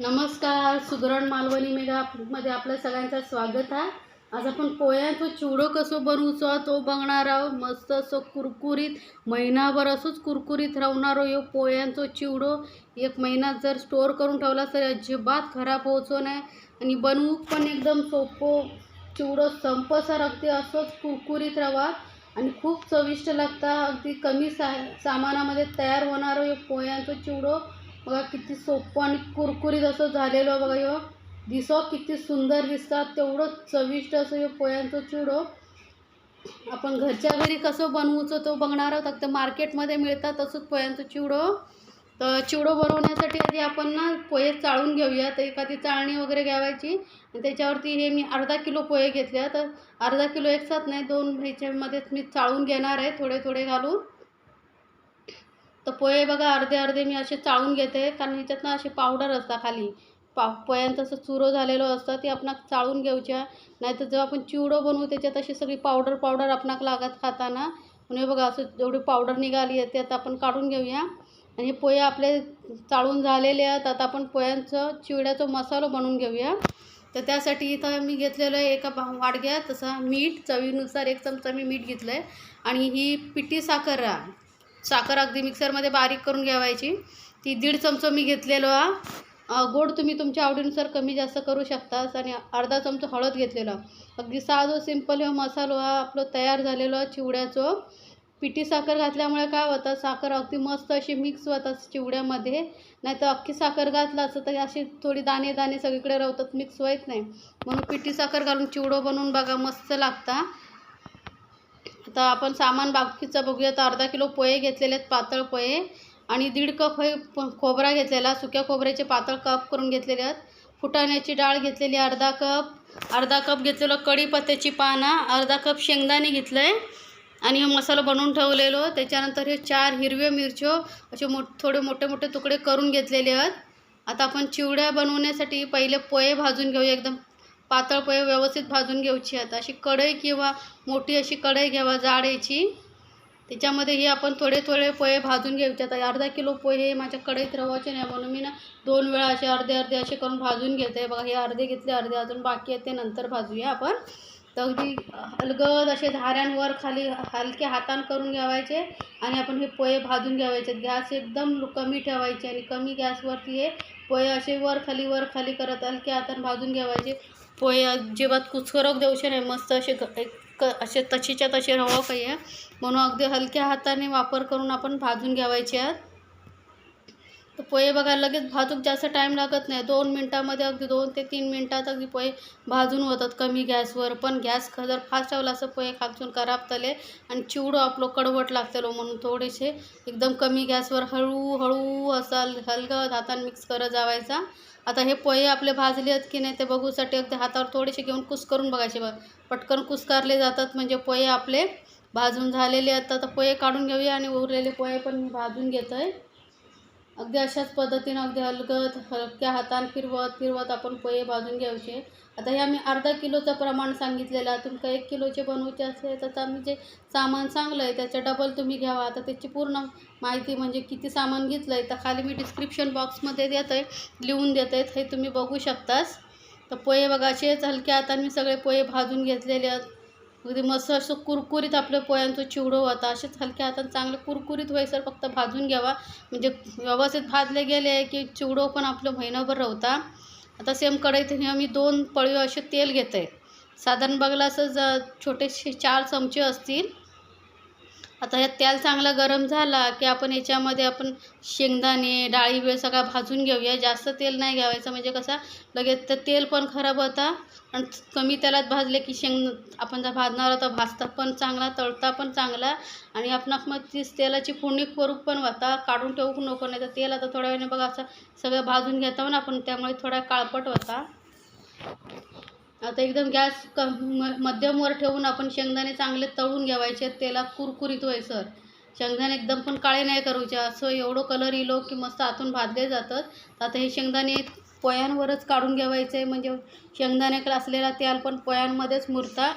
नमस्कार सुधरण मालवणी मेगामध्ये आपलं सगळ्यांचं स्वागत आहे. आज आपण पोह्यांचं चिवडं कसं बनवूचं तो बघणार आहोत. मस्त असं कुरकुरीत महिनाभर असंच कुरकुरीत राहणार हो पोह्यांचं चिवडो. एक महिना जर स्टोअर करून ठेवला तर अजिबात खराब होचो नाही. आणि बनवू पण एकदम सोपं. चिवडं संपसार अगदी असंच कुरकुरीत राहा आणि खूप चविष्ट लागतं. अगदी कमी सा सामानामध्ये तयार होणारं हो पोह्यांचं चिवडो. बघा किती सोपं आणि कुरकुरीत असं झालेलं बघा ह्यो दिसो किती सुंदर दिसतात तेवढं चविष्ट असं हे पोह्यांचं चिडो. आपण घरच्या घरी कसं बनवूचं तो बघणार आहोत. तर मार्केटमध्ये मिळतात तसंच पोह्यांचं चिवडो तर चिवडो बनवण्यासाठी आधी आपण ना पोहे चाळून घेऊया. तर एखादी चाळणी वगैरे घ्यावायची. आणि त्याच्यावरती हे मी अर्धा किलो पोहे घेतल्या तर अर्धा किलो एकसाथ नाही दोन ह्याच्यामध्येच मी चाळून घेणार आहे थोडे थोडे घालून. तर पोहे बघा अर्धे अर्धे मी असे चाळून घेते. कारण ह्याच्यात ना असे पावडर असतात खाली. पा पोह्यांचं असं चुरो झालेलो असतं ते आपण चाळून घ्यायच्या नाहीतर जेव्हा आपण चिवडो बनवू त्याच्यात अशी सगळी पावडर पावडर आपणाक लागत खाताना. म्हणून हे बघा असं जेवढी पावडर निघाली आहे ते आता आपण काढून घेऊया. आणि हे पोहे आपले चाळून झालेले आहेत. आता आपण पोह्यांचं चिवड्याचं मसालो बनवून घेऊया. तर त्यासाठी इथं मी घेतलेलं आहे एका भा- वाडग्यात तसा मीठ. चवीनुसार एक चमचा मी मीठ घेतलं आहे आणि ही पिठी साखर साखर अगदी मिक्सरमध्ये बारीक करून घ्यावायची. ती दीड चमचा मी घेतलेलो हा. गोड तुम्ही तुमच्या आवडीनुसार कमी जास्त करू शकतास आणि अर्धा चमचा हळद घेतलेला. अगदी साधो सिंपल हा मसालो हा आपलं तयार झालेलो चिवड्याचं. पिठी साखर घातल्यामुळे काय होतं साखर अगदी मस्त अशी मिक्स होतात चिवड्यामध्ये. नाही तर अख्खी साखर घातलं असं तर अशी थोडी दाणे दाणे सगळीकडे राहतात मिक्स होत नाही. म्हणून पिठी साखर घालून चिवडं बनवून बघा मस्त लागता. आता आपण सामान बाकीचं बघूया. तर अर्धा किलो पोहे घेतलेले आहेत पातळ पोहे. आणि दीड कप हे प- खोबरा घेतलेला सुक्या खोबऱ्याचे पातळ कप करून घेतलेले आहेत. फुटाण्याची डाळ घेतलेली अर्धा कप. अर्धा कप घेतलेलं कढीपत्त्याची पानं. अर्धा कप शेंगदाणे घेतलं आहे आणि हे मसाला बनवून ठेवलेलो. त्याच्यानंतर हे चार हिरव्या मिरच्यो असे मो थोडे मोठे मोठे तुकडे करून घेतलेले आहेत. आता आपण चिवड्या बनवण्यासाठी पहिले पोहे भाजून घेऊया. एकदम पातळ पोहे व्यवस्थित भाजून घ्यायची. आहेत अशी कढई किंवा मोठी अशी कढई घ्यावा जाड यायची. त्याच्यामध्ये हे आपण थोडे थोडे पोहे भाजून घ्यायचे. आता अर्धा किलो पोहे माझ्या कढईत रवायचे नाही म्हणून मी ना दोन वेळा असे अर्धे अर्धे असे करून भाजून घेते. बघा हे अर्धे घेतले अर्धे अजून बाकी आहेत ते नंतर भाजूया आपण. तर अगदी अलगद असे धाऱ्यांवर खाली हलक्या हातान करून घ्यावायचे आणि आपण हे पोहे भाजून घ्यावायचे. गॅस एकदम कमी ठेवायचे आणि कमी गॅसवरती हे पोहे असे वर खाली वर खाली करत हलक्या हातान भाजून घ्यावायचे. पोहे अजिबात कुचकरक देऊशे नाही. मस्त असे एक असे तशीच्या तसे रवा पाहिजे म्हणून अगदी हलक्या हाताने वापर करून आपण भाजून घ्यावायचे आहात. तर पोहे बघा लगेच भाजूक जास्त टाईम लागत नाही. दोन मिनटामध्ये अगदी दोन ते तीन मिनटात अगदी पोहे भाजून होतात. कमी गॅसवर पण गॅस जर फास्ट ठेवला असं पोहे खालसून खराब तले आणि चिवडो आपलं कडवट लागतलो म्हणून थोडेसे एकदम कमी गॅसवर हळूहळू असं हलगत हाताने मिक्स करत जावायचा. आता हे पोहे आपले भाजले आहेत की नाही ते बघूसाठी अगदी हातावर थोडेसे घेऊन कुस करून बघायचे बघ. पटकन कुस्कारले जातात म्हणजे पोहे आपले भाजून झालेले आहेत. आता पोहे काढून घेऊया आणि उरलेले पोहे पण मी भाजून घेतो आहे अगदी अशाच पद्धतीनं अगदी हलगत हलक्या हाताने फिरवत फिरवत आपण पोहे भाजून घ्यायचे. आता हे आम्ही अर्धा किलोचं प्रमाण सांगितलेलं आहे तुमका एक किलोचे बनवायचे असेल तर आम्ही जे सामान सांगलं आहे त्याचं डबल तुम्ही घ्यावा. आता त्याची पूर्ण माहिती म्हणजे किती सामान घेतलं आहे तर खाली मी डिस्क्रिप्शन बॉक्समध्ये देत आहे लिहून देत आहेत हे तुम्ही बघू शकतास. तर पोहे बघा असेच हलक्या हाताने मी सगळे पोहे भाजून घेतलेले आहेत. अगदी मस्त असं कुरकुरीत आपलं पोह्यांचं चिवडं होता. असेच हलक्या हाताने चांगलं कुरकुरीत व्हायसर फक्त भाजून घ्यावा. म्हणजे व्यवस्थित भाजले गेले की चिवडो पण आपलं महिनाभर राहता. आता सेम कढईत नेहमी मी दोन पळी असे तेल घेते साधारण बघला असं ज छोटेसे चार चमचे असतील. आता ह्यात तेल चांगला गरम झाला की आपण याच्यामध्ये आपण शेंगदाणे डाळी वेळ सगळा भाजून घेऊया. जास्त तेल नाही घ्यावायचं. म्हणजे कसं? लगेच तर तेल पण खराब होता आणि कमी तेलात भाजले की शेंग आपण जर भाजणार होता भाजता पण चांगला तळता पण चांगला आणि आपण मग ती तेलाची फोडणी करू पण होता काढून ठेवू नको नाही तर तेल आता थोड्या वेळाने बघा असं सगळं भाजून घेतो ना आपण त्यामुळे थोडा काळपट होता. आता एकदम गॅस क म मध्यमवर ठेवून आपण शेंगदाणे चांगले तळून घ्यावायचे तेला कुरकुरीत व्हायसर शेंगदाणे एकदम पण काळे नाही करूचे असं एवढं कलर इलो की मस्त आतून भाजले जातात. आता हे शेंगदाणे पोयांवरच काढून घ्यावायचे. म्हणजे शेंगदाण्याकडे असलेला तेल पण पोयांमध्येच मुरता.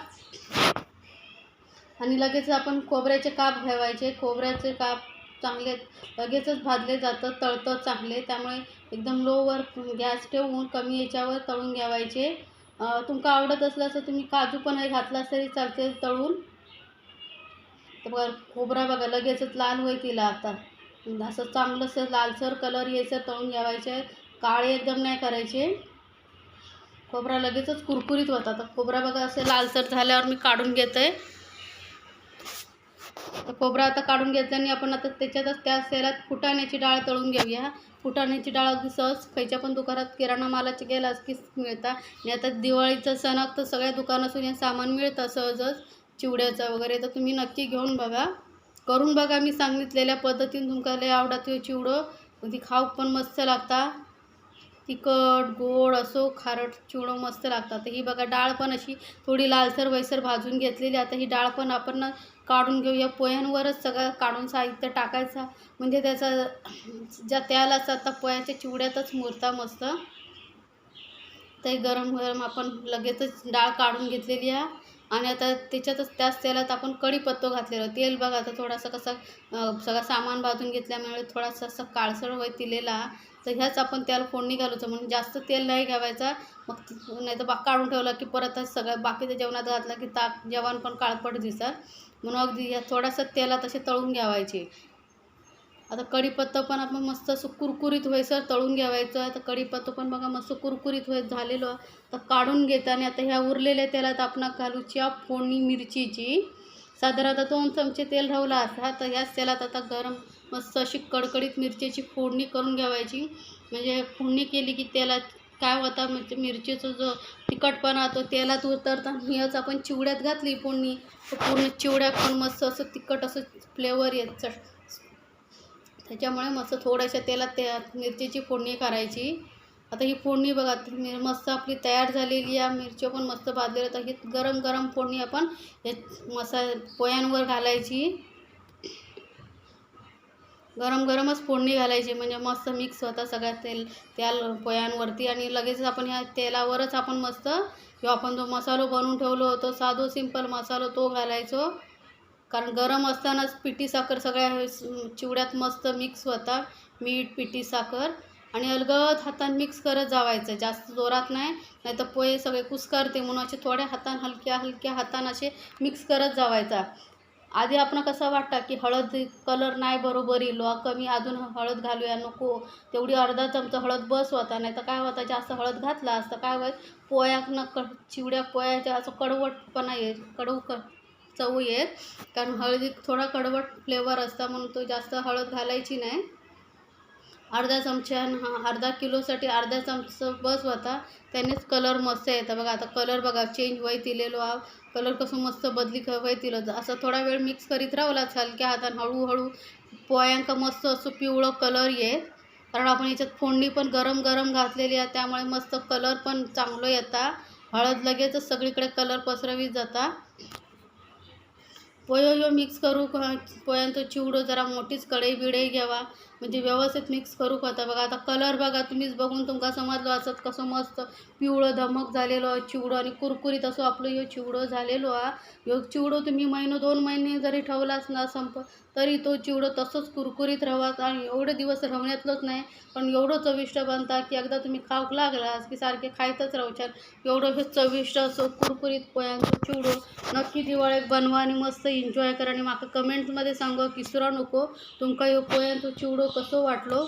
आणि लगेच आपण खोबऱ्याचे काप घ्यावायचे. खोबऱ्याचे काप चांगले लगेचच भाजले जातं तळतं चांगले. त्यामुळे एकदम लोवर गॅस ठेवून कमी याच्यावर तळून घ्यावायचे. तुमका आवडत असलं तर तुम्ही काजू पण घातलास तरी चालते तळून. तर बघा खोबरा बघा लगेचच लाल होईल तिला आता. म्हणजे असं चांगलंसं लालसर कलर यायचं तळून घ्यावायचे. काळे एकदम नाही करायचे. खोबरा लगेचच कुरकुरीत होता तर खोबरा बघा असं लालसर झाल्यावर मी काढून घेते तर खोबरा आता काढून घेतल्याने आपण आता त्याच्यातच त्या सेलात फुटाण्याची डाळ तळून घेऊया. फुटाण्याची डाळ अगदी सहज खायच्या पण दुकानात किराणा मालाची गेलाच की मिळतात आणि आता दिवाळीचं सणात तर सगळ्या दुकानातून हे सामान मिळतं सहजच. चिवड्याचं वगैरे तर तुम्ही नक्की घेऊन बघा. करून बघा. मी सांगितलेल्या पद्धतीने तुमका लय आवडत चिवडं. ती खाऊ पण मस्त लागता. तिखट गोड असो खारट चिवडं मस्त लागतात. तर ही बघा डाळ पण अशी थोडी लालसर वैसर भाजून घेतलेली. आता ही डाळ पण आपण काढून घेऊया. पोह्यांवरच सगळं काढून साहित्य टाकायचा. म्हणजे त्याचा ज्या त्यालाच आता पोह्याच्या चिवड्यातच मुरता मस्त. ते गरम गरम आपण लगेचच डाळ काढून घेतलेली आहे. आणि आता त्याच्यातच त्याच तेलात आपण कढीपत्तो घातलेला. तेल बघा आता थोडासा कसा सगळं सामान भाजून घेतल्यामुळे थोडासा असं काळसर होय तिलेला तर ह्याच आपण त्याला फोडणी घालूचं. म्हणून जास्त तेल नाही घ्यावायचा मग नाही तर बा काढून ठेवलं की परत सगळं बाकीच्या जेवणात घातलं की ताक जेवण पण काळपट दिसत म्हणून अगदी या थोडासा तेलात असे तळून घ्यावायचे. आता कढीपत्ता पण आपण मस्त असं कुरकुरीत होईसर तळून घ्यावायचं. आता कढीपत्ता पण बघा मस्त कुरकुरीत होय झालेलो. तर काढून घेताना आता ह्या उरलेल्या तेलात आपण घालूच्या फोडणी मिरचीची. साधारणतः दोन चमचे तेल राहला असा. तर ह्याच तेलात आता गरम मस्त अशी कडकडीत मिरचीची फोडणी करून घ्यावायची. म्हणजे फोडणी केली की तेलात काय होता म्हणजे मिरचीचा जो तिखटपणा तो तेलात उतरताना ह्याच आपण चिवड्यात घातली फोडणी तर पूर्ण चिवड्या पण मस्त असं तिखट असं फ्लेवर येत चट त्याच्यामुळे मस्त थोड्याशा तेलात त्या मिरचीची फोडणी करायची. आता ही फोडणी बघा मिर मस्त आपली तयार झालेली आहे. मिरची पण मस्त भाजलेली तर ही गरम गरम फोडणी आपण हे मसा पोह्यांवर घालायची. गरम गरमच फोडणी घालायची म्हणजे मस्त मिक्स होता सगळ्या तेल त्या पोह्यांवरती आणि लगेचच आपण ह्या तेलावरच आपण मस्त किंवा आपण जो मसालो बनवून ठेवलो होतो साधो सिंपल मसालो तो घालायचो. कारण गरम असतानाच पिठी साखर सगळ्या चिवड्यात मस्त मिक्स होता मीठ पिठी साखर आणि अलगद हाताने मिक्स करत जावायचं जास्त जोरात नाही. नाही तर पोहे सगळे कुस्करते म्हणून असे थोड्या हातान हलक्या हलक्या हातान असे मिक्स करत जावायचा. आधी आपण कसं वाटतं की हळद कलर नाही बरोबर येलो कमी अजून हळद घालूया नको. तेवढी अर्धा चमचा हळद बस होता नाही तर काय होता जास्त हळद घातला असतं काय होईल? पोयानं क चिवड्या पोयाच्या असं कडवटपणा येत कडू क चव येत कारण हळदीत थोडा कडवट फ्लेवर असता म्हणून तो जास्त हळद घालायची नाही. अर्धा चमचा हा अर्धा किलोसाठी अर्धा चमचा बस होता. त्यानेच कलर मस्त येतं बघा. आता कलर बघा चेंज वय दिलेलो आव कलर कसं मस्त बदली क वय दिलं असं थोडा वेळ मिक्स करीत राहलाच हलक्या हातानं हळूहळू पोयांका मस्त असं पिवळं कलर येत कारण आपण याच्यात फोडणी पण गरम गरम घातलेली आहे. त्यामुळे मस्त कलर पण चांगलं येता. हळद लगेचच सगळीकडे कलर पसरवीत जाता. पोयो यो मिक्स करू पोयांचं चिवडो जरा मोठीच कढई बिडई घ्यावा. म्हणजे व्यवस्थित मिक्स करू होता बघा आता कलर बघा तुम्हीच बघून तुमका समजलं असत कसं मस्त पिवळं धमक झालेलो आहे आणि कुरकुरीत असो आपलं ह्यो चिवडो झालेलो हा. ह्यो चिवडो तुम्ही महिनो दोन महिने जरी ठेवलाच ना संप तरी तो चिवडो तसंच कुरकुरीत राहावा आणि एवढे दिवस रवण्यातलंच नाही. पण एवढं चविष्ट बनता की एकदा तुम्ही खाऊक लागलास की सारखे खायतच राहूच्यात एवढं हे चविष्ट असो कुरकुरीत पोयांचं चिवडो नक्की दिवाळीत बनवा आणि मस्त एन्जॉय करा आणि म्हाका कमेंट्समध्ये सांगा किसरो नको तुमका ह्यो पोयांचो चिवडो कसो वाटलो?